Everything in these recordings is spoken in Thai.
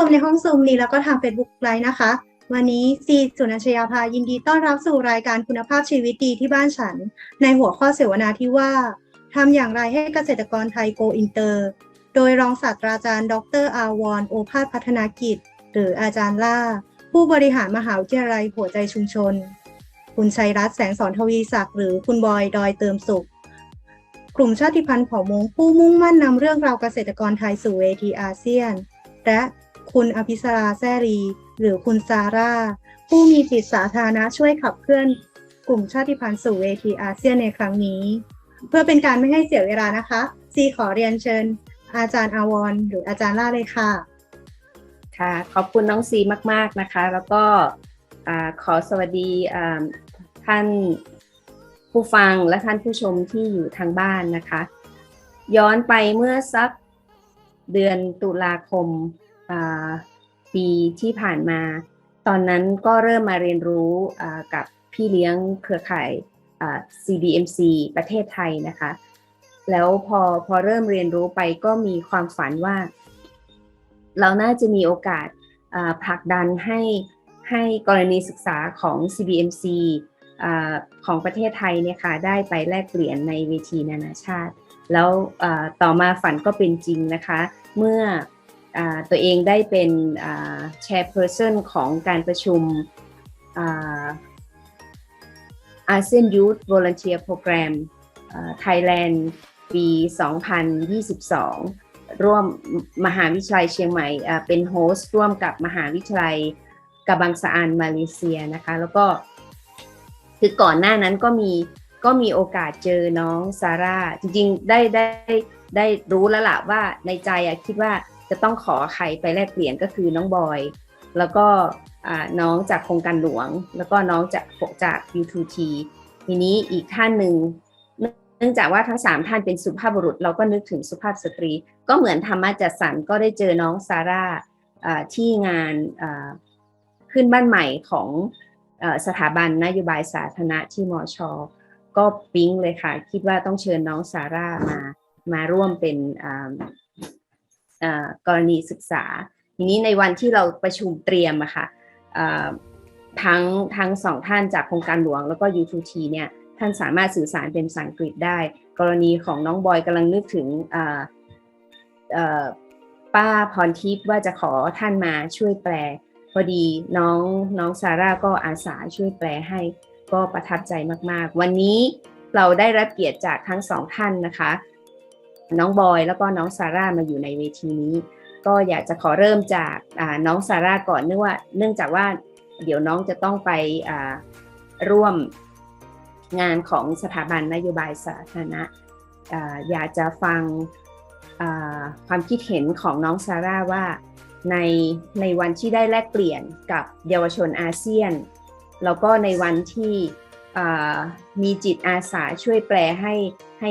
ชมในห้องซูมนี้แล้วก็ทาง Facebook ไลฟ์นะคะ วันนี้ซีสุนัชยาภายินดีต้อนรับสู่รายการคุณภาพชีวิตดีที่บ้านฉัน ในหัวข้อเสวนาที่ว่าทำอย่างไรให้เกษตรกรไทยโกอินเตอร์ โดยรองศาสตราจารย์ ดรอาวรโอภาสพัฒนากิจ หรืออาจารย์ล่า ผู้บริหารมหาวิทยาลัยหัวใจชุมชน คุณชัยรัตน์แสงสอนทวีศักดิ์หรือคุณบอยดอยเติมสุข กลุ่มชาติพันธุ์เผ่ามงผู้มุ่งมั่นนำเรื่องราวเกษตรกรไทยสู่เวทีอาเซียน และ คุณอภิสราแซรี หรือคุณซาร่า ผู้มีจิตสาธารณะช่วยขับเคลื่อนกลุ่มชาติพันธุ์สู่เวทีอาเซียนในครั้งนี้ เพื่อเป็นการไม่ให้เสียเวลานะคะซีขอเรียนเชิญ อาจารย์อาวรหรืออาจารย์ล่าเลยค่ะ ค่ะ ขอบคุณน้องซีมาก ๆนะคะ แล้วก็ขอสวัสดีท่านผู้ฟังและท่านผู้ชมที่อยู่ทางบ้านนะคะ ย้อนไปเมื่อสักเดือนตุลาคม ปีที่ผ่านมา ตอนนั้นก็เริ่มมาเรียนรู้กับพี่เลี้ยงเครือข่าย CDMC ประเทศไทยนะคะ แล้วพอพอเริ่มเรียนรู้ไปก็มีความฝันว่า เราน่าจะมีโอกาสผลักดันให้ให้กรณีศึกษาของ CBMC อของประเทศไทยเนี่ยค่ะได้ไปแลกเปลี่ยนในเวทีนานาชาติ แล้วต่อมาฝันก็เป็นจริงนะคะ เมื่อ ตัวเองได้เป็นแชร์เพอร์เซนของการประชุมอาเซียนยูท h Volunteer Program ไทยแลนด์ปี 2022 ร่วมมหาวิทยาลัยเชียงใหม่เป็นโฮสต์ร่วมกับมหาวิทยาลัยกะบังสะอานมาเลเซียนะคะ แล้วก็คือก่อนหน้านั้นก็มีก็มีโอกาสเจอน้องซาร่า จริงๆ ได้ได้ได้รู้แล้วล่ะว่าในใจอะคิดว่า จะต้องขอใครไปแลกเปลี่ยนก็คือน้องบอย แล้วก็น้องจากโครงการหลวง แล้วก็น้องจากจาก U2T ทีนี้อีกท่านหนึ่งเนื่องจากว่าทั้งสามท่านเป็นสุภาพบุรุษ เราก็นึกถึงสุภาพสตรี ก็เหมือนธรรมะจัดสรรก็ได้เจอน้องซาร่าที่งานขึ้นบ้านใหม่ของอสถาบันนโยบายสาธารณะที่มอชอก็ปิ๊งเลยค่ะ คิดว่าต้องเชิญน้องซาร่ามามาร่วมเป็น กรณีศึกษา ทีนี้ในวันที่เราประชุมเตรียมอะค่ะอ่าทั้งทั้งสองท่านจากโครงการหลวงแล้วก็ U2T เนี่ยท่านสามารถสื่อสารเป็นภาษาอังกฤษได้ กรณีของน้องบอยกำลังนึกถึงป้าพรทิพย์ว่าจะขอท่านมาช่วยแปล พอดีน้องน้องซาร่าก็อาสาช่วยแปลให้ก็ประทับใจมากๆ วันนี้เราได้รับเกียรติจากทั้งสองท่านนะคะ น้องบอยแล้วก็น้องซาร่ามาอยู่ในเวทีนี้ ก็อยากจะขอเริ่มจากน้องซาร่าก่อนเนื่องว่าเนื่องจากว่าเดี๋ยวน้องจะต้องไปร่วมงานของสถาบันนโยบายสาธารณะอยากจะฟังความคิดเห็นของน้องซาร่าว่าในในวันที่ได้แลกเปลี่ยนกับเยาวชนอาเซียน แล้วก็ในวันที่มีจิตอาสาช่วยแปลให้ให้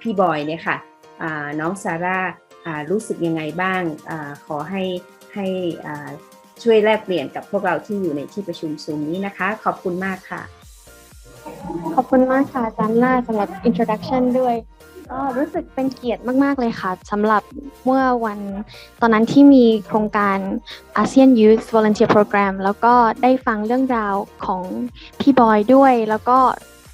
พี่บอยเนี่ยค่ะน้องซาร่ารู้สึกยังไงบ้างอขอให้ให้ช่วยแลกเปลี่ยนกับพวกเราที่อยู่ในที่ประชุมซูมนี้นะคะ ขอบคุณมากค่ะ ขอบคุณมากค่ะอาจารย์ล่าสำหรับ introduction ด้วยก็รู้สึกเป็นเกียรติมาก ๆ เลยค่ะสำหรับเมื่อวันตอนนั้นที่มีโครงการ ASEAN Youth Volunteer Program แล้วก็ได้ฟังเรื่องราวของพี่บอยด้วย แล้วก็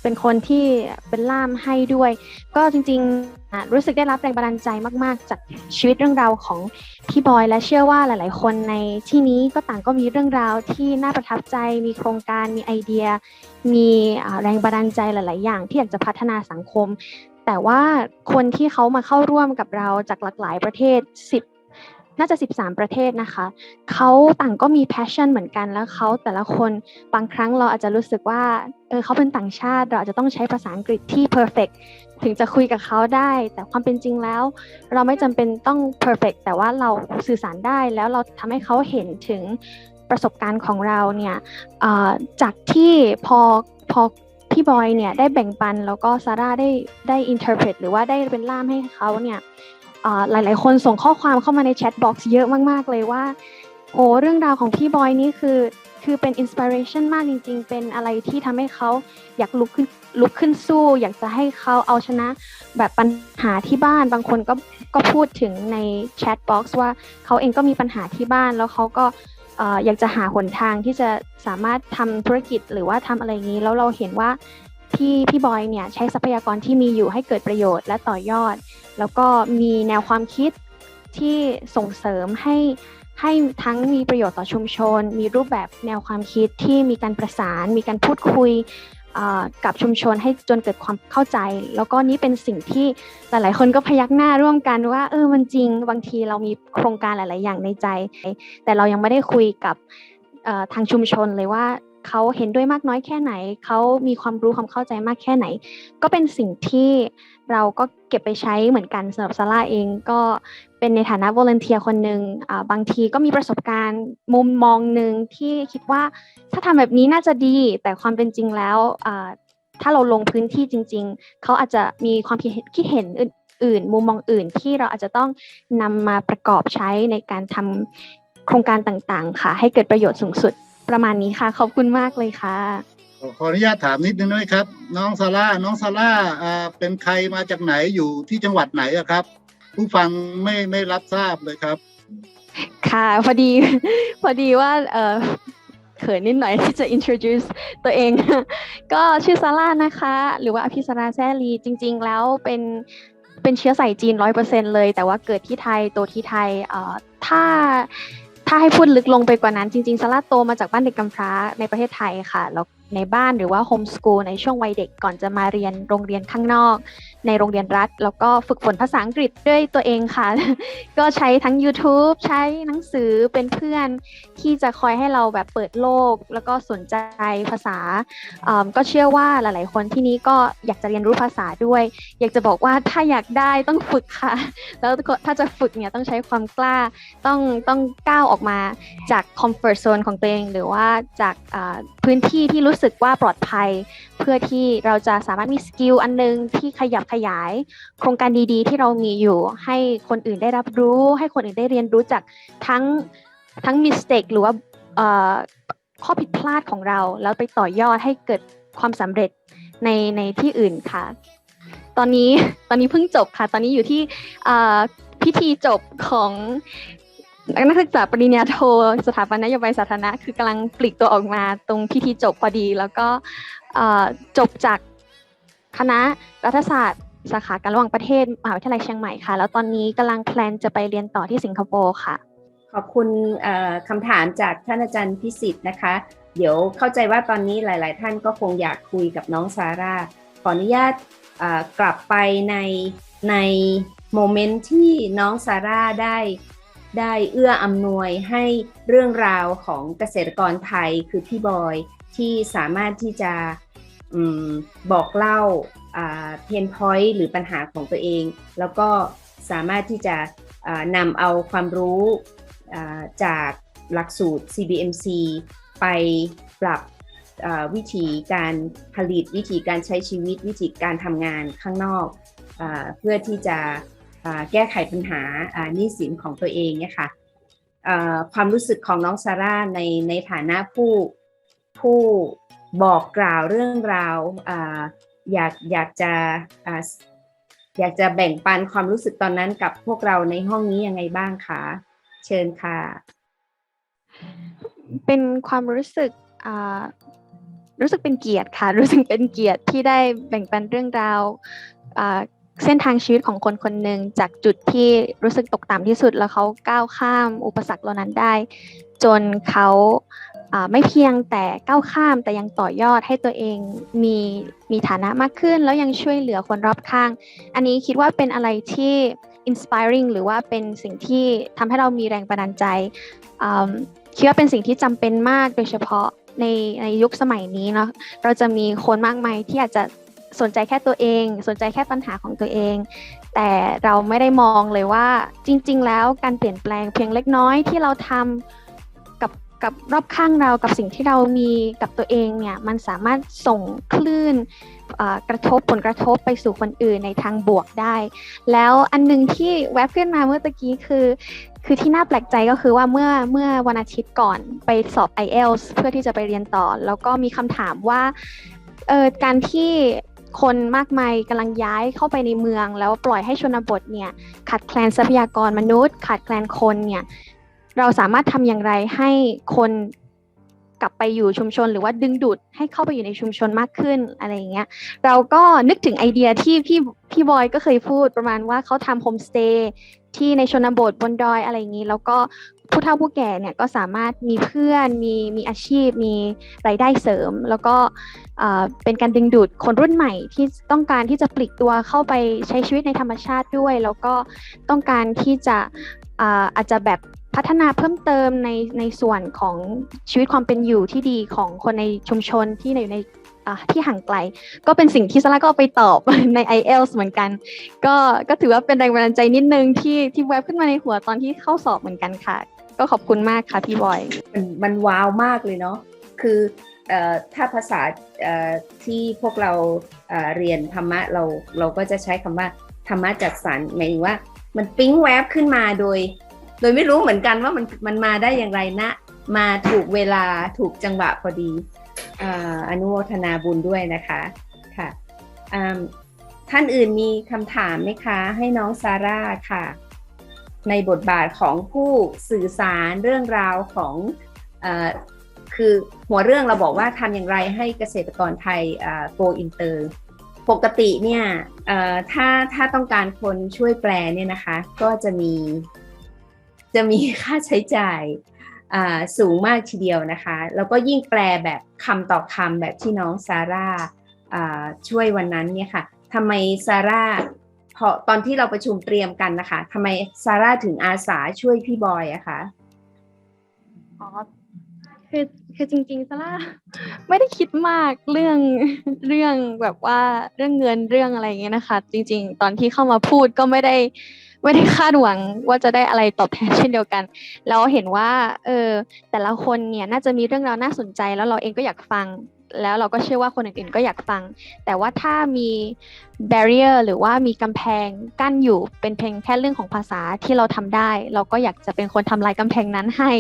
เป็นคนที่เป็นล่ามให้ด้วย ก็จริงๆรู้สึกได้รับแรงบันดาลใจมากๆ จากชีวิตเรื่องราวของพี่บอย และเชื่อว่าหลาย ๆ คนในที่นี้ก็ต่างก็มีเรื่องราวที่น่าประทับใจ มีโครงการมีไอเดีย มีแรงบันดาลใจหลาย ๆ อย่าง ที่อยากจะพัฒนาสังคมแต่ว่าคนที่เขามาเข้าร่วมกับเราจากหลากหลายประเทศ 10 น่าจะ 13 ประเทศนะคะเขาต่างก็มี passion เหมือนกันแล้วเขาแต่ละคนบางครั้งเราอาจจะรู้สึกว่าเออเขาเป็นต่างชาติ เราอาจจะต้องใช้ภาษาอังกฤษที่ perfect ถึงจะคุยกับเขาได้ แต่ความเป็นจริงแล้ว เราไม่จำเป็นต้อง perfect แต่ว่าเราสื่อสารได้แล้วเราทำให้เขาเห็นถึงประสบการณ์ของเราเนี่ยจากที่พอพอพี่บอยเนี่ยได้แบ่งปันแล้วก็ซาร่าได้ได้ interpret หรือว่าได้เป็นล่ามให้เขาเนี่ย หลาย ๆ คนส่งข้อความเข้ามาในแชทบ็อกซ์เยอะมาก ๆ เลยว่า โอ้เรื่องราวของพี่บอยนี่คือคือเป็นอินสปิเรชันมากจริง ๆ เป็นอะไรที่ทำให้เขาอยากลุกขึ้นลุกขึ้นสู้ อยากจะให้เขาเอาชนะ แบบปัญหาที่บ้านบางคนก็ก็พูดถึงในแชทบ็อกซ์ว่าเขาเองก็มีปัญหาที่บ้าน แล้วเขาก็เอ่ออยากจะหาหนทางที่จะสามารถทำธุรกิจหรือว่าทำอะไรอย่างนี้ แล้วเราเห็นว่า พี่พี่บอยเนี่ยใช้ทรัพยากรที่มีอยู่ให้เกิดประโยชน์และต่อยอด แล้วก็มีแนวความคิดที่ส่งเสริมให้ให้ทั้งมีประโยชน์ต่อชุมชน มีรูปแบบแนวความคิดที่มีการประสาน มีการพูดคุยกับชุมชนให้จนเกิดความเข้าใจ แล้วก็นี่เป็นสิ่งที่หลาย ๆ คนก็พยักหน้าร่วมกันว่าเออมันจริงบางทีเรามีโครงการหลาย ๆ อย่างในใจ แต่เรายังไม่ได้คุยกับทางชุมชนเลยว่า เขาเห็นด้วยมากน้อยแค่ไหน เขามีความรู้ความเข้าใจมากแค่ไหน ก็เป็นสิ่งที่เราก็เก็บไปใช้เหมือนกันสำหรับซาร่าเองก็เป็นในฐานะวอลเนเทียคนหนึ่งบางทีก็มีประสบการณ์มุมมองหนึ่งที่คิดว่าถ้าทำแบบนี้น่าจะดี แต่ความเป็นจริงแล้วถ้าเราลงพื้นที่จริง ๆ เขาอาจจะมีความคิดเห็นคิดเห็นอื่นๆ มุมมองอื่นที่เราอาจจะต้องนำมาประกอบใช้ในการทำโครงการต่างๆ ค่ะ ให้เกิดประโยชน์สูงสุด ประมาณนี้ค่ะ ขอบคุณมากเลยค่ะ ขออนุญาตถามนิดนึงด้วยครับ น้องซาร่าน้องซาร่าอ่าเป็นใครมาจากไหนอยู่ที่จังหวัดไหนอะครับ ผู้ฟังไม่ไม่รับทราบเลยครับ ค่ะพอดี พอดีว่าเออเขินนิดหน่อยที่จะ introduce ตัวเอง ก็ชื่อซาร่านะคะ หรือว่าอภิสราแซลีจริง ๆ แล้วเป็นเป็นเชื้อสายจีนร้อยเปอร์เซ็นเลย แต่ว่าเกิดที่ไทยโตที่ไทยเอ่อถ้า ถ้าให้พูดลึกลงไปกว่านั้นจริงๆซาร่าโตมาจากบ้านเด็กกำพร้าในประเทศไทยค่ะ แล้ว ในบ้านหรือว่าโฮมสกูลในช่วงวัยเด็กก่อนจะมาเรียนโรงเรียนข้างนอก ในโรงเรียนรัฐ แล้วก็ฝึกฝนภาษาอังกฤษด้วยตัวเองค่ะ ก็ใช้ทั้ง YouTube ใช้หนังสือเป็นเพื่อนที่จะคอยให้เราแบบเปิดโลก แล้วก็สนใจภาษาอืมก็เชื่อว่าหลาย ๆ คนที่นี้ก็อยากจะเรียนรู้ภาษาด้วย อยากจะบอกว่าถ้าอยากได้ต้องฝึกค่ะ แล้วถ้าจะฝึกเนี่ยต้องใช้ความกล้าต้องต้องก้าวออกมาจากคอมฟอร์ z โซนของตัวเอง หรือว่าจากพื้นที่ที่รู้้สึกว่าปลอดภัย เพื่อที่เราจะสามารถมีสกิลอันนึงที่ขยับขยาย โครงการดีๆ ที่เรามีอยู่ ให้คนอื่นได้รับรู้ ให้คนอื่นได้เรียนรู้จากทั้งทั้งมิสเ k กหรือว่าข้อผิดพลาดของเรา แล้วไปต่อยอดให้เกิดความสำเร็จในในที่อื่นค่ะ ตอนนี้ตอนนี้เพิ่งจบค่ะ ตอนนี้อยู่ที่พิธีจบของ นักศึกษาปริญญาโทสถาบันนโยบายสาธารณะคือกำลังปลีกตัวออกมาตรงพิธีจบพอดี แล้วก็จบจากคณะรัฐศาสตร์สาขาการระหว่างประเทศมหาวิทยาลัยเชียงใหม่ค่ะ แล้วตอนนี้กำลังแพลนจะไปเรียนต่อที่สิงคโปร์ค่ะ ขอบคุณคำถามจากท่านอาจารย์พิสิทธิ์นะคะ เดี๋ยวเข้าใจว่าตอนนี้หลาย ๆ ท่านก็คงอยากคุยกับน้องซาร่าขออนุญาตกลับไปในในโมเมนต์ที่น้องซาร่าได้ ได้เอื้ออำนวยให้เรื่องราวของเกษตรกรไทยคือพี่บอยที่สามารถที่จะอบอกเล่าเพนพอยต์หรือปัญหาของตัวเอง แล้วก็สามารถที่จะนำเอาความรู้จากหลักสูตร CBMC ไปปรับวิธีการผลิตวิธีการใช้ชีวิต วิธีการทำงานข้างนอกอเพื่อที่จะ แก้ไขปัญหาหนี้สินของตัวเองเนี่ยค่ะความรู้สึกของน้องซาร่าในในฐานะผู้ผู้บอกกล่าวเรื่องราวออยากอยากจะออยากจะแบ่งปันความรู้สึกตอนนั้นกับพวกเราในห้องนี้ยังไงบ้างคะเชิญค่ะ เป็นความรู้สึกรู้สึกเป็นเกียรติค่ะ รู้สึกเป็นเกียรติที่ได้แบ่งปันเรื่องราว เส้นทางชีวิตของคนคนหนึ่งจากจุดที่รู้สึกตกต่ำที่สุดแล้วเขาก้าวข้ามอุปสรรคเหล่านั้นได้ จนเขาไม่เพียงแต่ก้าวข้ามแต่ยังต่อยอดให้ตัวเองมีมีฐานะมากขึ้น แล้วยังช่วยเหลือคนรอบข้าง อันนี้คิดว่าเป็นอะไรที่ inspiring หรือว่าเป็นสิ่งที่ทำให้เรามีแรงบันดาลใจคิดว่าเป็นสิ่งที่จำเป็นมากโดยเฉพาะในในยุคสมัยนี้เนาะเราจะมีคนมากมายที่อาจจะ สนใจแค่ตัวเอง สนใจแค่ปัญหาของตัวเอง แต่เราไม่ได้มองเลยว่าจริง ๆ แล้วการเปลี่ยนแปลงเพียงเล็กน้อยที่เราทำกับกับรอบข้างเรากับสิ่งที่เรามีกับตัวเองเนี่ยมันสามารถส่งคลื่นกระทบผลกระทบไปสู่คนอื่นในทางบวกได้ แล้วอันหนึงที่แวบขึ้นมาเมื่อตะกี้คือคือที่น่าแปลกใจก็คือว่าเมื่อเมื่อวันอาทิตย์ก่อนไปสอบ IELTS เพื่อที่จะไปเรียนต่อ แล้วก็มีคำถามว่าเออการที่ คนมากมายกำลังย้ายเข้าไปในเมือง แล้วปล่อยให้ชนบทเนี่ยขาดแคลนทรัพยากรมนุษย์ ขาดแคลนคนเนี่ยเราสามารถทำอย่างไรให้คนกลับไปอยู่ชุมชน หรือว่าดึงดูดให้เข้าไปอยู่ในชุมชนมากขึ้นอะไรอย่างเงี้ยเราก็นึกถึงไอเดียที่พี่พี่บอยก็เคยพูดประมาณว่าเขาทำโฮมสเตย์ที่ในชนบทบนดอยอะไรอย่างนี้ แล้วก็ ผู้เฒ่าผู้แก่เนี่ยก็สามารถมีเพื่อนมีมีอาชีพ มีรายได้เสริม แล้วก็เป็นการดึงดูดคนรุ่นใหม่ที่ต้องการที่จะปลีกตัวเข้าไปใช้ชีวิตในธรรมชาติด้วย แล้วก็ต้องการที่จะอาจจะแบบพัฒนาเพิ่มเติมในในส่วนของชีวิตความเป็นอยู่ที่ดีของคนในชุมชนที่อยู่ในที่ห่างไกล ก็เป็นสิ่งที่ซาร่าก็ไปตอบใน IELTS เหมือนกัน ก็ก็ถือว่าเป็นแรงบันดาลใจนิดนึงที่ที่แวบขึ้นมาในหัวตอนที่เข้าสอบเหมือนกันค่ะ ก็ขอบคุณมากค่ะพี่บอย มันมันว้าวมากเลยเนาะคืออถ้าภาษาที่พวกเราเรียนธรรมะเราเราก็จะใช้คำว่าธรรมะจัดสรรหมายถึงว่ามันปิ๊งแวบขึ้นมาโดย โดยไม่รู้เหมือนกันว่ามันมันมาได้อย่างไรนะ มาถูกเวลาถูกจังหวะพอดีออนุโมทนาบุญด้วยนะคะค่ะท่านอื่นมีคำถามไหมคะ ให้น้องซาร่าค่ะ ในบทบาทของผู้สื่อสารเรื่องราวของอคือหัวเรื่องเราบอกว่าทำอย่างไรให้เกษตรกรไทยโกอินเตอร์ปกติเนี่ยถ้าถ้าต้องการคนช่วยแปลเนี่ยนะคะ ก็จะมีจะมีค่าใช้จ่ายสูงมากทีเดียวนะคะ แล้วก็ยิ่งแปลแบบคำต่อคำแบบที่น้องซาร่าอ่าช่วยวันนั้นเนี่ยค่ะทำไมซาร่า พอตอนที่เราประชุมเตรียมกันนะคะทำไมซาร่าถึงอาสาช่วยพี่บอยอะคะอ๋อคือคือจริงๆซาร่าไม่ได้คิดมากเรื่องเรื่องแบบว่าเรื่องเงินเรื่องอะไรอย่างเงี้ยนะคะ จริง ๆ ตอนที่เข้ามาพูดก็ไม่ได้ไม่ได้คาดหวังว่าจะได้อะไรตอบแทนเช่นเดียวกันแล้วเห็นว่าเออแต่ละคนเนี่ยน่าจะมีเรื่องราวน่าสนใจ แล้วเราเองก็อยากฟัง แล้วเราก็เชื่อว่าคนอื่นๆก็อยากฟัง แต่ว่าถ้ามี barrier หรือว่ามีกำแพงกั้นอยู่เป็นเพียงแค่เรื่องของภาษาที่เราทำได้ เราก็อยากจะเป็นคนทำลายกำแพงนั้นให้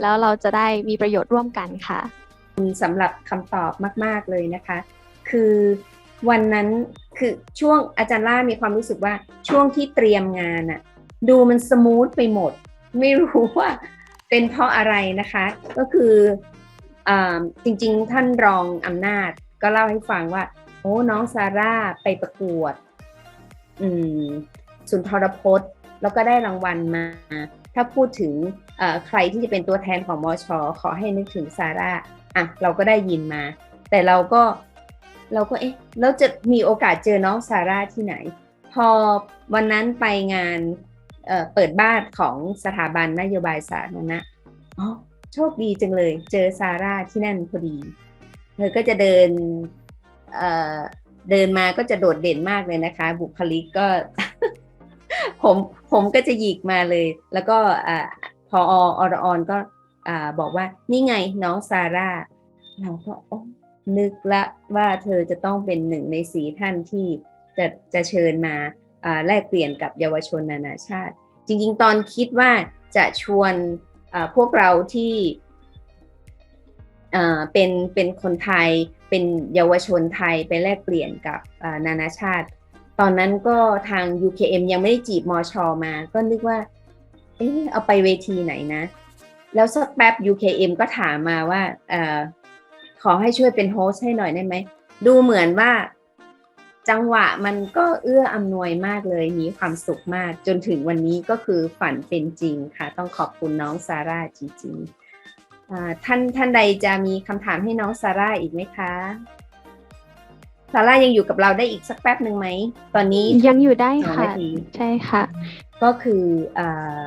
แล้วเราจะได้มีประโยชน์ร่วมกันค่ะสำหรับคำตอบมาก ๆเลยนะคะ คือวันนั้นคือช่วงอาจารย์ล่ามีความรู้สึกว่าช่วงที่เตรียมงานอะดูมันสมูทไปหมด ไม่รู้ว่าเป็นเพราะอะไรนะคะ ก็คือ จริงๆ ท่านรองอำนาจก็เล่าให้ฟังว่า โอ้น้องซาร่าไปประกวดสุนทรพจน์ แล้วก็ได้รางวัลมา ถ้าพูดถึงใครที่จะเป็นตัวแทนของมอชอขอให้นึกถึงซาร่าอะเราก็ได้ยินมา แต่เราก็เราก็เอ๊ะแล้วจะมีโอกาสเจอน้องซาร่าที่ไหน พอวันนั้นไปงานเเปิดบ้านของสถาบันนโยบายสาธารณะอ๋อ โชคดีจังเลย เจอซาร่าที่นั่นพอดี เธอก็จะเดินเอ่อเดินมาก็จะโดดเด่นมากเลยนะคะ บุคลิกก็ ผมผมก็จะหยิกมาเลย แล้วก็อ่าพออรออนก็อ่าบอกว่านี่ไงน้องซาร่าเราก็นึกละว่าเธอจะต้องเป็นหนึ่งในสีท่านที่จะจะเชิญมาแลกเปลี่ยนกับเยาวชนนานาชาติ จริง ๆ ตอนคิดว่าจะชวน พวกเราที่เป็นเป็นคนไทยเป็นเยาวชนไทยไปแลกเปลี่ยนกับนานาชาติ ตอนนั้นก็ทาง UKM ยังไม่ได้จีบมอชอมา ก็นึกว่า เอ๊เอาไปเวทีไหนนะ แล้วสักแป๊บ UKM ก็ถามมาว่าอขอให้ช่วยเป็นโฮสต์ให้หน่อยได้ไหม ดูเหมือนว่า จังหวะมันก็เอื้ออำนวยมากเลยมีความสุขมาก จนถึงวันนี้ก็คือฝันเป็นจริงค่ะ ต้องขอบคุณน้องซาร่าจริงๆอ่าท่านท่านใดจะมีคำถามให้น้องซาร่าอีกไหมคะซาร่ายังอยู่กับเราได้อีกสักแป๊บหนึ่งไหม ตอนนี้ยังอยู่ได้สองค่ะนาทีใช่ค่ะ ก็คืออา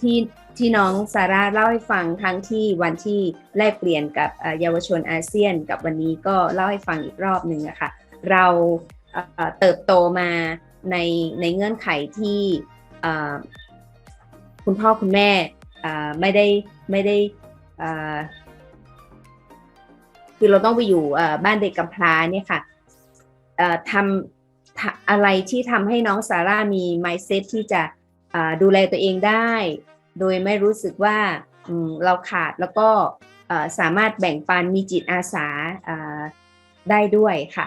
ที่ที่น้องซาร่าเล่าให้ฟังทั้งที่วันที่แลกเปลี่ยนกับอ่าเยาวชนอาเซียน กับวันนี้ก็เล่าให้ฟังอีกรอบหนึ่งอะค่ะ เราเติบโตมาในในเงื่อนไขที่คุณพ่อคุณแม่ไม่ได้ไม่ได้คือเราต้องไปอยู่บ้านเด็กกำพร้าเนี่ยค่ะทำอะไรที่ทำให้น้องซาร่ามี mindset ที่จะดูแลตัวเองได้ โดยไม่รู้สึกว่าเราขาดแล้วก็สามารถแบ่งปันมีจิตอาสาได้ด้วยค่ะ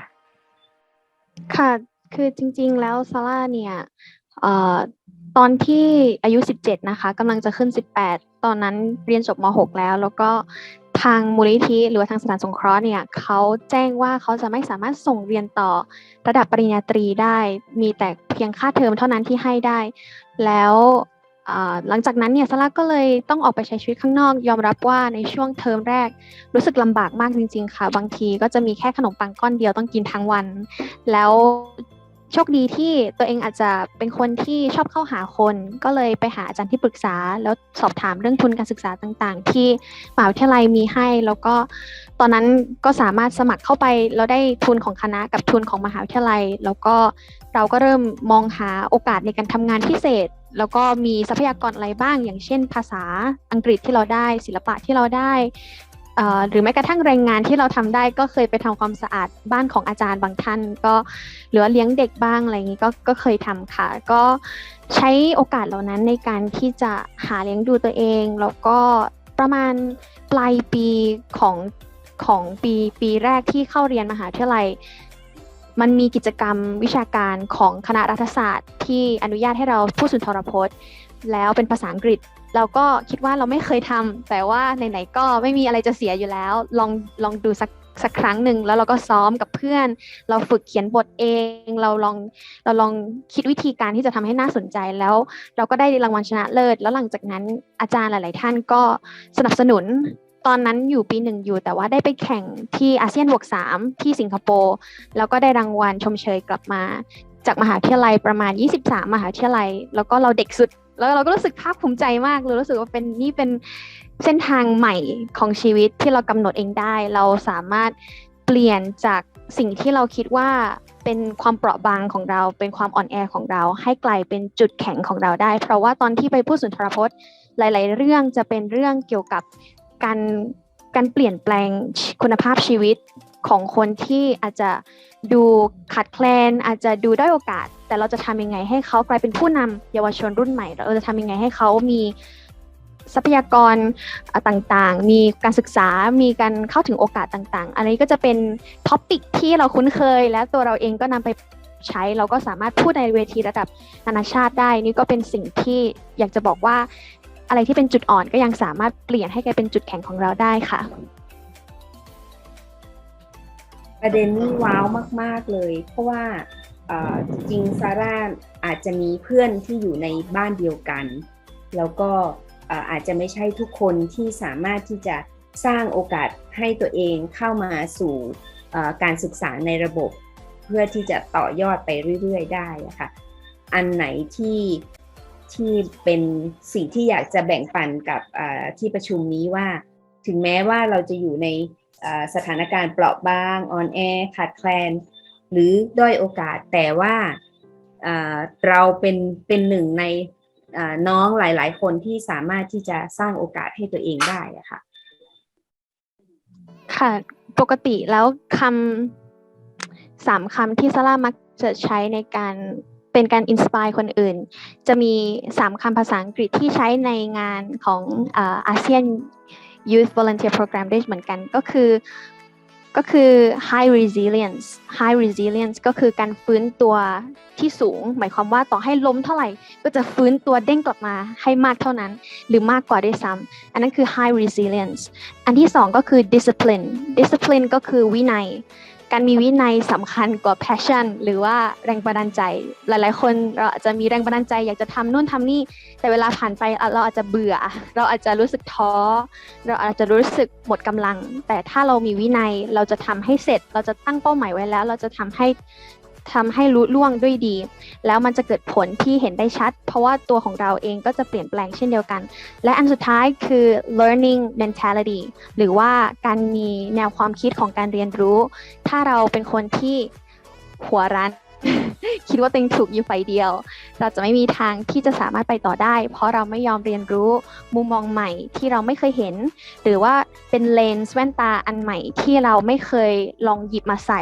ค่ะ คือจริง ๆ แล้วซาร่าเนี่ยเอ่อตอนที่อายุ 17 นะคะกำลังจะขึ้น 18 ตอนนั้นเรียนจบม .6 แล้ว แล้วก็ทางมูลนิธิหรือว่าทางสถานสงเคราะห์เนี่ยเขาแจ้งว่าเขาจะไม่สามารถส่งเรียนต่อระดับปริญญาตรีได้ มีแต่เพียงค่าเทอมเท่านั้นที่ให้ได้ แล้ว หลังจากนั้นเนี่ยซาร่าก็เลยต้องออกไปใช้ชีวิตข้างนอก ยอมรับว่าในช่วงเทอมแรก รู้สึกลำบากมากจริง ๆ ค่ะ บางทีก็จะมีแค่ขนมปังก้อนเดียวต้องกินทั้งวัน แล้วโชคดีที่ตัวเองอาจจะเป็นคนที่ชอบเข้าหาคน ก็เลยไปหาอาจารย์ที่ปรึกษา แล้วสอบถามเรื่องทุนการศึกษาต่างๆ ที่มหาวิทยาลัยมีให้ แล้วก็ตอนนั้นก็สามารถสมัครเข้าไปแล้วได้ทุนของคณะกับทุนของมหาวิทยาลัย แล้วก็เราก็เริ่มมองหาโอกาสในการทำงานพิเศษ แล้วก็มีทรัพยากรอะไรบ้าง อย่างเช่น ภาษาอังกฤษที่เราได้ ศิลปะที่เราได้หรือแม้กระทั่งแรงงานที่เราทำได้ก็เคยไปทำความสะอาดบ้านของอาจารย์บางท่าน ก็หรือว่าเลี้ยงเด็กบ้างอะไรอย่างนี้ก็ก็เคยทำค่ะ ก็ใช้โอกาสเหล่านั้นในการที่จะหาเลี้ยงดูตัวเอง แล้วก็ประมาณปลายปีของของปีปีแรกที่เข้าเรียนมหาวิทยาลัย มันมีกิจกรรมวิชาการของคณะรัฐศาสตร์ ที่อนุญาตให้เราพูดสุนทรพจน์ แล้วเป็นภาษาอังกฤษ เราก็คิดว่าเราไม่เคยทำแต่ว่าไหนๆก็ไม่มีอะไรจะเสียอยู่แล้ว ลองลองดูสักสักครั้งหนึ่งแล้วเราก็ซ้อมกับเพื่อน เราฝึกเขียนบทเอง เราลองเราลองคิดวิธีการที่จะทำให้น่าสนใจแล้ว เราก็ได้รางวัลชนะเลิศ แล้วหลังจากนั้นอาจารย์หลาย ๆ ท่านก็สนับสนุน ตอนนั้นอยู่ปีหนึ่งอยู่แต่ว่าได้ไปแข่งที่อาเซียนบวกสามที่สิงคโปร์แล้วก็ได้รางวัลชมเชยกลับมา จากมหาวิทยาลัยประมาณ 23 มหาวิทยาลัย แล้วก็เราเด็กสุด แล้วเราก็รู้สึกภาคภูมิใจมากเลยรู้สึกว่าเป็นนี่เป็นเส้นทางใหม่ของชีวิตที่เรากำหนดเองได้ เราสามารถเปลี่ยนจากสิ่งที่เราคิดว่าเป็นความเปราะบางของเรา เป็นความอ่อนแอของเรา ให้กลายเป็นจุดแข็งของเราได้ เพราะว่าตอนที่ไปพูดสุนทรพจน์หลาย ๆ เรื่องจะเป็นเรื่องเกี่ยวกับ การการเปลี่ยนแปลงคุณภาพชีวิตของคนที่อาจจะดูขาดแคลน อาจจะดูด้อยโอกาส แต่เราจะทำยังไงให้เขากลายเป็นผู้นำเยาวชนรุ่นใหม่ เราจะทำยังไงให้เขามีทรัพยากรต่างๆ มีการศึกษา มีการเข้าถึงโอกาสต่างๆ อันนี้ก็จะเป็นท็อปิกที่เราคุ้นเคย และตัวเราเองก็นำไปใช้ เราก็สามารถพูดในเวทีระดับนานาชาติได้ นี่ก็เป็นสิ่งที่อยากจะบอกว่า อะไรที่เป็นจุดอ่อนก็ยังสามารถเปลี่ยนให้กลายเป็นจุดแข็งของเราได้ค่ะ ประเด็นนี้ว้าวมาก ๆ เลย เพราะว่าจริงซาร่าอาจจะมีเพื่อนที่อยู่ในบ้านเดียวกัน แล้วก็อาจจะไม่ใช่ทุกคนที่สามารถที่จะสร้างโอกาสให้ตัวเองเข้ามาสู่การศึกษาในระบบ เพื่อที่จะต่อยอดไปเรื่อย ๆ ได้ะค่ะอันไหนที่ ที่เป็นสิ่งที่อยากจะแบ่งปันกับที่ประชุมนี้ว่า ถึงแม้ว่าเราจะอยู่ในสถานการณ์เปราะบางออนแอขาดแคลน หรือด้อยโอกาสแต่ว่าเราเป็นเป็นหนึ่งในน้องหลาย ๆ คนที่สามารถที่จะสร้างโอกาสให้ตัวเองได้ะค่ะ ค่ะ ปกติแล้วคำสามคำที่ซาร่ามักจะใช้ในการ เป็นการอินสปายคนอื่น จะมีสามคำภาษาอังกฤษที่ใช้ในงานของอาเซียน Youth Volunteer Program ด้วยเหมือนกันก็คือก็คือ high resilience high resilience ก็คือการฟื้นตัวที่สูง หมายความว่าต่อให้ล้มเท่าไหร่ ก็จะฟื้นตัวเด้งกลับมาให้มากเท่านั้น หรือมากกว่าด้วยซ้ำอันนั้นคือ high resilience อันที่สองก็คือ discipline discipline ก็คือวินัย การมีวินัยสำคัญกว่า passion หรือว่าแรงบันดาลใจ หลาย ๆ คนเราอาจจะมีแรงบันดาลใจ อยากจะทำนู่นทำนี่ แต่เวลาผ่านไปเราอาจจะเบื่อ เราอาจจะรู้สึกท้อ เราอาจจะรู้สึกหมดกำลัง แต่ถ้าเรามีวินัยเราจะทำให้เสร็จ เราจะตั้งเป้าหมายไว้แล้ว เราจะทำให้ ทำให้รู้ล่วงด้วยดี แล้วมันจะเกิดผลที่เห็นได้ชัด เพราะว่าตัวของเราเองก็จะเปลี่ยนแปลงเช่นเดียวกัน และอันสุดท้ายคือ learning mentality หรือว่าการมีแนวความคิดของการเรียนรู้ ถ้าเราเป็นคนที่หัวรั้นคิดว่าตัวเองถูกอยู่ฝ่ายเดียว เราจะไม่มีทางที่จะสามารถไปต่อได้ เพราะเราไม่ยอมเรียนรู้มุมมองใหม่ที่เราไม่เคยเห็น หรือว่าเป็นเลนส์แว่นตาอันใหม่ที่เราไม่เคยลองหยิบมาใส่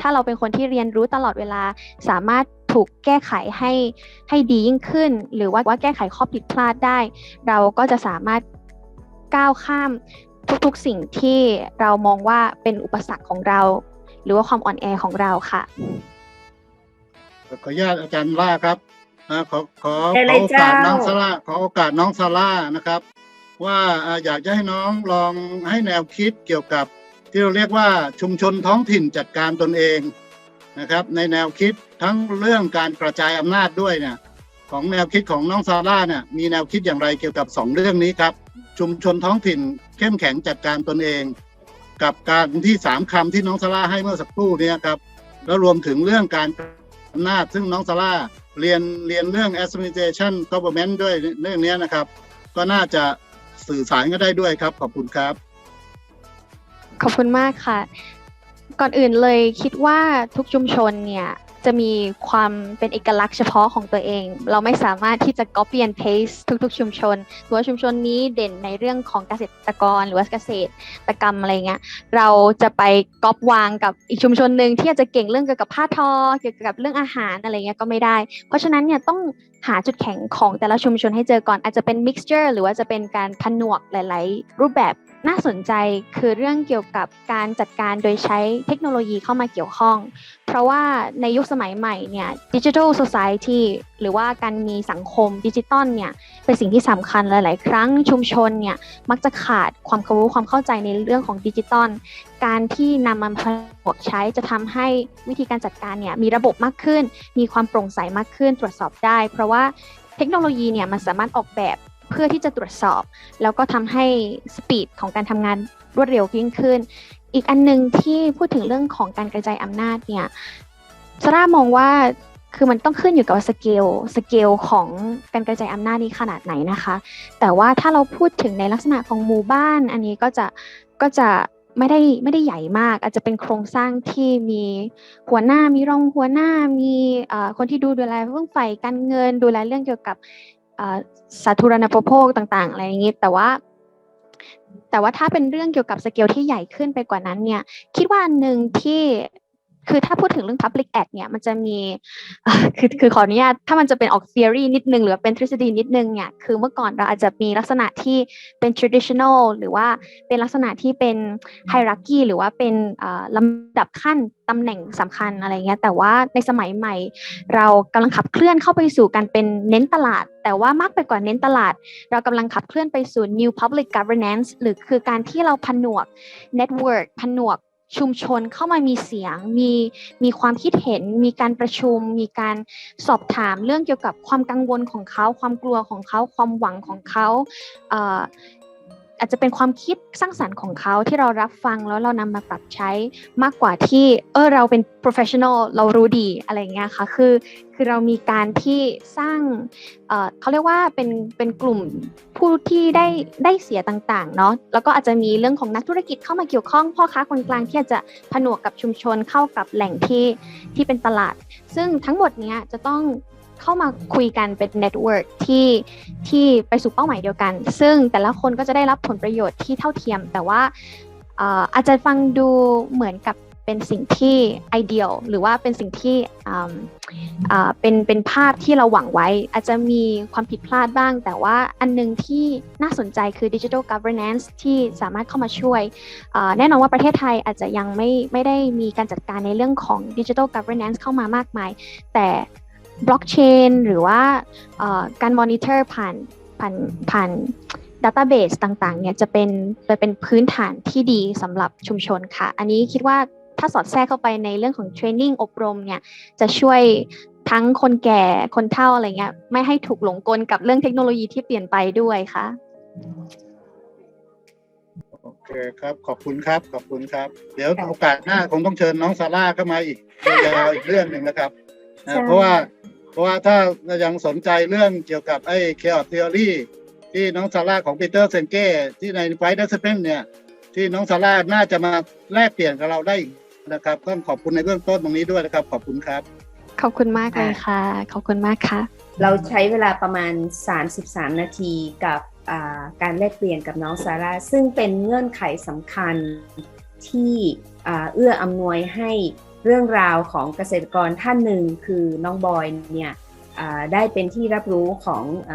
ถ้าเราเป็นคนที่เรียนรู้ตลอดเวลา สามารถถูกแก้ไขให้ให้ดียิ่งขึ้น หรือว่าว่าแก้ไขข้อผิดพลาดได้ เราก็จะสามารถก้าวข้ามทุกๆสิ่งที่เรามองว่าเป็นอุปสรรคของเรา หรือว่าความอ่อนแอของเราค่ะ ขออนุญาตอาจารย์ล่าครับขอขอขอโอกาสน้องซาร่าขอโอกาสน้องซาร่านะครับ ว่าอยากจะให้น้องลองให้แนวคิดเกี่ยวกับ ที่เราเรียกว่าชุมชนท้องถิ่นจัดการตนเองนะครับ ในแนวคิดทั้งเรื่องการกระจายอำนาจด้วยเนี่ยของแนวคิดของน้องซาร่าเนี่ยมีแนวคิดอย่างไรเกี่ยวกับสองเรื่องนี้ครับ ชุมชนท้องถิ่นเข้มแข็งจัดการตนเอง กับการที่สามคำที่น้องซาร่าให้เมื่อสักครู่เนี้ครับแล้วรวมถึงเรื่องการอำนาจซึ่งน้องซาร่าเรียนเรียนเรื่อง administration government ด้วยเรื่องนี้นะครับ ก็น่าจะสื่อสารก็ได้ด้วยครับ ขอบคุณครับ ขอบคุณมากค่ะ ก่อนอื่นเลยคิดว่าทุกชุมชนเนี่ยจะมีความเป็นเอกลักษณ์เฉพาะของตัวเอง เราไม่สามารถที่จะ copy and paste ทุกๆ ชุมชนหรือว่าชุมชนนี้เด่นในเรื่องของเกษตรกรหรือว่าเกษตรกรรมอะไรเงี้ย เราจะไปก๊อปวางกับอีกชุมชนหนึ่งที่อาจจะเก่งเรื่องเกี่ยวกับผ้าทอ เกี่ยวกับเรื่องอาหารอะไรเงี้ยก็ไม่ได้ เพราะฉะนั้นเนี่ยต้องหาจุดแข็งของแต่ละชุมชนให้เจอก่อนอาจจะเป็น mixture หรือว่าจะเป็นการผนวกหลาย ๆ รูปแบบ น่าสนใจคือเรื่องเกี่ยวกับการจัดการโดยใช้เทคโนโลยีเข้ามาเกี่ยวข้อง เพราะว่าในยุคสมัยใหม่เนี่ยดิจิทัล society หรือว่าการมีสังคมดิจิตอลเนี่ยเป็นสิ่งที่สำคัญหลาย ๆ ครั้งชุมชนเนี่ยมักจะขาดความรู้ความเข้าใจในเรื่องของดิจิตอลการที่นำมันผนวกใช้จะทำให้วิธีการจัดการเนี่ยมีระบบมากขึ้น มีความโปร่งใสมากขึ้นตรวจสอบได้ เพราะว่าเทคโนโลยีเนี่ยมันสามารถออกแบบ เพื่อที่จะตรวจสอบ แล้วก็ทำให้สปีดของการทำงานรวดเร็วยิ่งขึ้น อีกอันหนึงที่พูดถึงเรื่องของการกระจายอำนาจเนี่ยซาร่ามองว่าคือมันต้องขึ้นอยู่กับสเกลสเกลของการกระจายอำนาจนี้ขนาดไหนนะคะ แต่ว่าถ้าเราพูดถึงในลักษณะของหมู่บ้าน อันนี้ก็จะก็จะไม่ได้ไม่ได้ใหญ่มาก อาจจะเป็นโครงสร้างที่มีหัวหน้ามีรองหัวหน้ามีคนที่ดูดูแลเรื่องฝ่ายการเงินดูแลเรื่องเกี่ยวกับ สาธารณูปโภคต่างๆ อะไรอย่างนี้ แต่ว่าแต่ว่าถ้าเป็นเรื่องเกี่ยวกับสเกลที่ใหญ่ขึ้นไปกว่านั้นเนี่ย คิดว่าอันหนึ่งที่ คือถ้าพูดถึงเรื่อง Public Act เนี่ยมันจะมีคือคือขออนุญาตถ้ามันจะเป็นออก theory นิดนึง หรือเป็นทฤษฎีนิดนึงเนี่ยคือเมื่อก่อนเราอาจจะมีลักษณะที่เป็น traditional หรือว่าเป็นลักษณะที่เป็น hierarchy หรือว่าเป็นลำดับขั้นตำแหน่งสำคัญอะไรเงี้ยแต่ว่าในสมัยใหม่ เรากำลังขับเคลื่อนเข้าไปสู่การเป็นเน้นตลาด แต่ว่ามากไปกว่าเน้นตลาด เรากำลังขับเคลื่อนไปสู่ new public governance หรือคือการที่เราผนวก network ผนวก ชุมชนเข้ามามีเสียง มีมีความคิดเห็น มีการประชุม มีการสอบถามเรื่องเกี่ยวกับความกังวลของเขา ความกลัวของเขา ความหวังของเขาเอาจจะเป็นความคิดสร้างสรรค์ของเขาที่เรารับฟังแล้วเรานำมาปรับใช้มากกว่าที่เออเราเป็น professional เรารู้ดีอะไรเงี้ยค่ะคือคือเรามีการที่สร้างเอ่อเขาเรียกว่าเป็นเป็นกลุ่มผู้ที่ได้ได้เสียต่างๆเนาะแล้วก็อาจจะมีเรื่องของนักธุรกิจเข้ามาเกี่ยวข้องพ่อค้าคนกลางที่อาจจะผนวกกับชุมชนเข้ากับแหล่งที่ที่เป็นตลาด ซึ่งทั้งหมดเนี้ยจะต้อง เข้ามาคุยกันเป็นเน็ตเวิร์กที่ที่ไปสู่เป้าหมายเดียวกัน ซึ่งแต่ละคนก็จะได้รับผลประโยชน์ที่เท่าเทียม แต่ว่าอาจจะฟังดูเหมือนกับเป็นสิ่งที่ไอเดียลหรือว่าเป็นสิ่งที่เป็นเป็นภาพที่เราหวังไว้ อาจจะมีความผิดพลาดบ้าง แต่ว่าอันหนึงที่น่าสนใจคือ Digital Governance ที่สามารถเข้ามาช่วย แน่นอนว่าประเทศไทยอาจจะยังไม่ไม่ได้มีการจัดการในเรื่องของ Digital Governance เข้ามามากมาย แต่ บล็อกเชนหรือว่าการมอนิเตอร์ผ่านผ่านผ่าน Database ต่างๆเนี่ยจะเป็นจะเป็นพื้นฐานที่ดีสำหรับชุมชนค่ะ อันนี้คิดว่าถ้าสอดแทรกเข้าไปในเรื่องของเทรนนิ่งอบรมเนี่ยจะช่วยทั้งคนแก่คนเฒ่าอะไรเงี้ยไม่ให้ถูกหลงกลกับเรื่องเทคโนโลยีที่เปลี่ยนไปด้วยค่ะโอเคครับ ขอบคุณครับ ขอบคุณครับ เดี๋ยวโอกาสหน้าคงต้องเชิญน้องซาร่าเข้ามาอีกยาวอีกเรื่องหนึ่งนะครับ นะใช่เพราะว่าเพราะว่าถ้ายังสนใจเรื่องเกี่ยวกับไอ้เคออ t เทอรี่ที่น้องซาร่าของปีเตอร์เซนเก้ที่ในไฟเดอร์สเปนเนี่ยที่น้องซาร่าน่าจะมาแลกเปลี่ยนกับเราได้อีกนะครับต้องขอบคุณในเบื้องต้นตรงนี้ด้วยนะครับ ขอบคุณครับ ขอบคุณมากเลยค่ะ ขอบคุณมากค่ะ เราใช้เวลาประมาณ 33 นาทีกับอ่าการแลกเปลี่ยนกับน้องซาร่าซึ่งเป็นเงื่อนไขสำคัญที่อ่าเอื้ออำนวยให้ เรื่องราวของเกษตรกรท่านหนึ่งคือน้องบอยเนี่ยได้เป็นที่รับรู้ของอ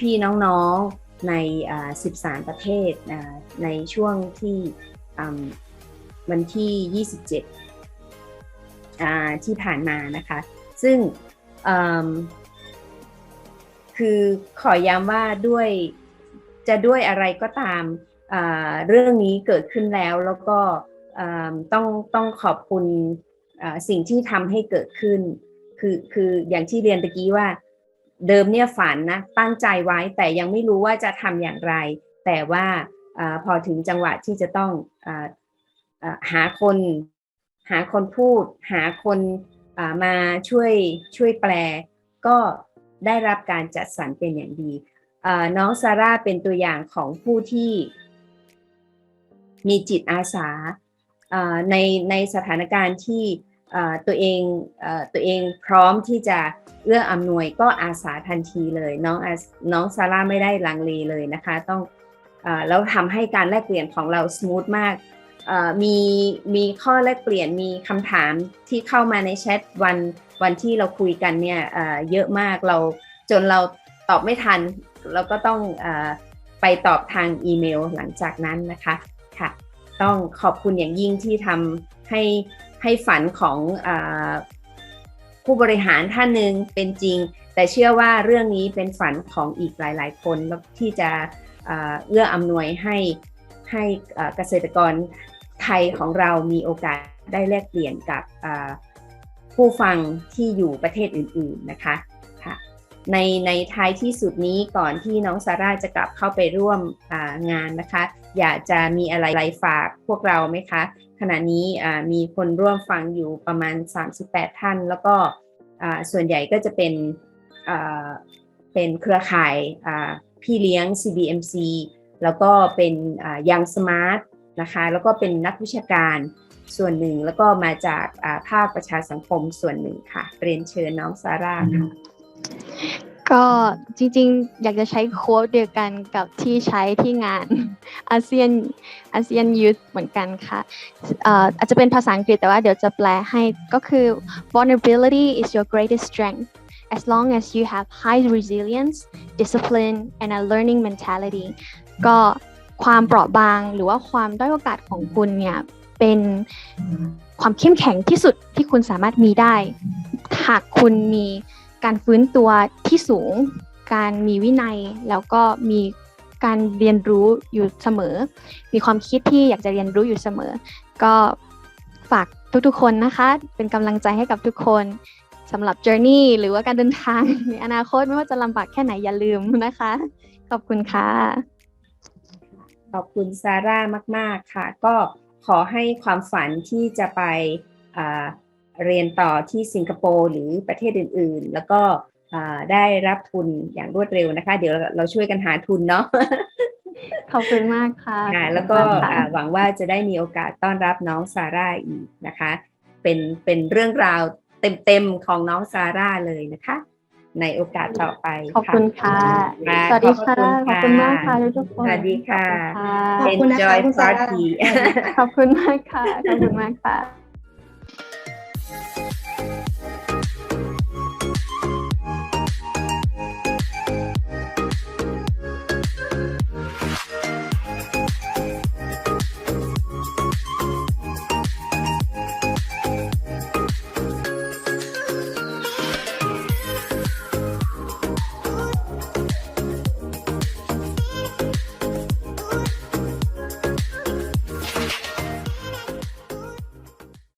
พี่ๆน้องๆในอ่า13 ประเทศในช่วงที่วันที่ 27 ที่ผ่านมานะคะ ซึ่งคือขอย้ำว่าด้วยจะด้วยอะไรก็ตามเรื่องนี้เกิดขึ้นแล้วแล้วก็ ต้องต้องขอบคุณสิ่งที่ทำให้เกิดขึ้น คือคืออย่างที่เรียนตะกี้ว่า เดิมเนี่ยฝันนะตั้งใจไว้แต่ยังไม่รู้ว่าจะทำอย่างไร แต่ว่าอพอถึงจังหวะที่จะต้องออหาคนหาคนพูด หาคนามาช่วยช่วยแปล ก็ได้รับการจัดสรรเป็นอย่างดีน้องซาร่าเป็นตัวอย่างของผู้ที่มีจิตอาสา ในในสถานการณ์ที่ตัวเองตัวเองพร้อมที่จะเอื้ออำนวยก็อาสาทันทีเลย น้องน้องซาร่าไม่ได้ลังเลเลยนะคะ ต้องแล้วทำให้การแลกเปลี่ยนของเราส o t h มากมีมีข้อแลกเปลี่ยนมีคำถามที่เข้ามาในแชทวันวันที่เราคุยกันเนี่ยเยอะมากเราจนเราตอบไม่ทัน เราก็ต้องอไปตอบทางอีเมลหลังจากนั้นนะคะค่ะ ต้องขอบคุณอย่างยิ่งที่ทำให้ให้ฝันของอผู้บริหารท่านหนึ่งเป็นจริง แต่เชื่อว่าเรื่องนี้เป็นฝันของอีกหลาย ๆ คนแล้วที่จะเอื้ออำนวยให้ให้เกษตรกรไทยของเรามีโอกาสได้แลกเปลี่ยนกับผู้ฟังที่อยู่ประเทศอื่น ๆ นะคะ ในในท้ายที่สุดนี้ก่อนที่น้องซาร่าจะกลับเข้าไปร่วมงานนะคะ อยากจะมีอะไรฝากพวกเราไหมคะ ขณะนี้มีคนร่วมฟังอยู่ประมาณ 38 ท่าน แล้วก็ส่วนใหญ่ก็จะเป็นเป็นเครือข่ายพี่เลี้ยง CBMC แล้วก็เป็นยังสมาร์ทนะคะแล้วก็เป็นนักวิชาการส่วนหนึ่งแล้วก็มาจากภาคประชาสังคมส่วนหนึ่งค่ะ เรียนเชิญน้องซาร่าค่ะ ก็จริงๆ อยากจะใช้โค้ดเดียวกันกับที่ใช้ที่งานอาเซียนอาเซียนยูทเหมือนกันค่ะอาจจะเป็นภาษาอังกฤษแต่ว่าเดี๋ยวจะแปลให้ก็คือ vulnerability is your greatest strength as long as you have high resilience discipline and a learning mentality ก็ความเปราะบางหรือว่าความด้อยโอกาสของคุณเนี่ยเป็นความเข้มแข็งที่สุดที่คุณสามารถมีได้ หากคุณมี การฟื้นตัวที่สูง การมีวินัย แล้วก็มีการเรียนรู้อยู่เสมอ มีความคิดที่อยากจะเรียนรู้อยู่เสมอ ก็ฝากทุกๆ คนนะคะ เป็นกำลังใจให้กับทุกคนสำหรับ journey หรือว่าการเดินทางในอนาคตไม่ว่าจะลำบากแค่ไหนอย่าลืมนะคะ ขอบคุณค่ะ ขอบคุณซาร่ามาก ๆ ค่ะ ก็ขอให้ความฝันที่จะไปอ่า เรียนต่อที่สิงคโปร์หรือประเทศอื่น ๆ แล้วก็อ่าได้รับทุนอย่างรวดเร็วนะคะ เดี๋ยวเราช่วยกันหาทุนเนาะขอบคุณมากค่ะค่ะแล้วก็ขอบคุณมากค่ะอ่าหวังว่าจะได้มีโอกาสต้อนรับน้องซาร่าอีกนะคะ เป็นเป็นเรื่องราวเต็มๆของน้องซาร่าเลยนะคะ ในโอกาสต่อไปขอบคุณค่ะค่ะสวัสดีค่ะขอบขอบคุคุณณค่ะมากค่ะทุกๆคนสวัสดีค่ะ ขอบคุณค่ะขอบคุณนะคะ Enjoy คุณซาร่า party ขอบคุณมากค่ะ ขอบคุณมากค่ะ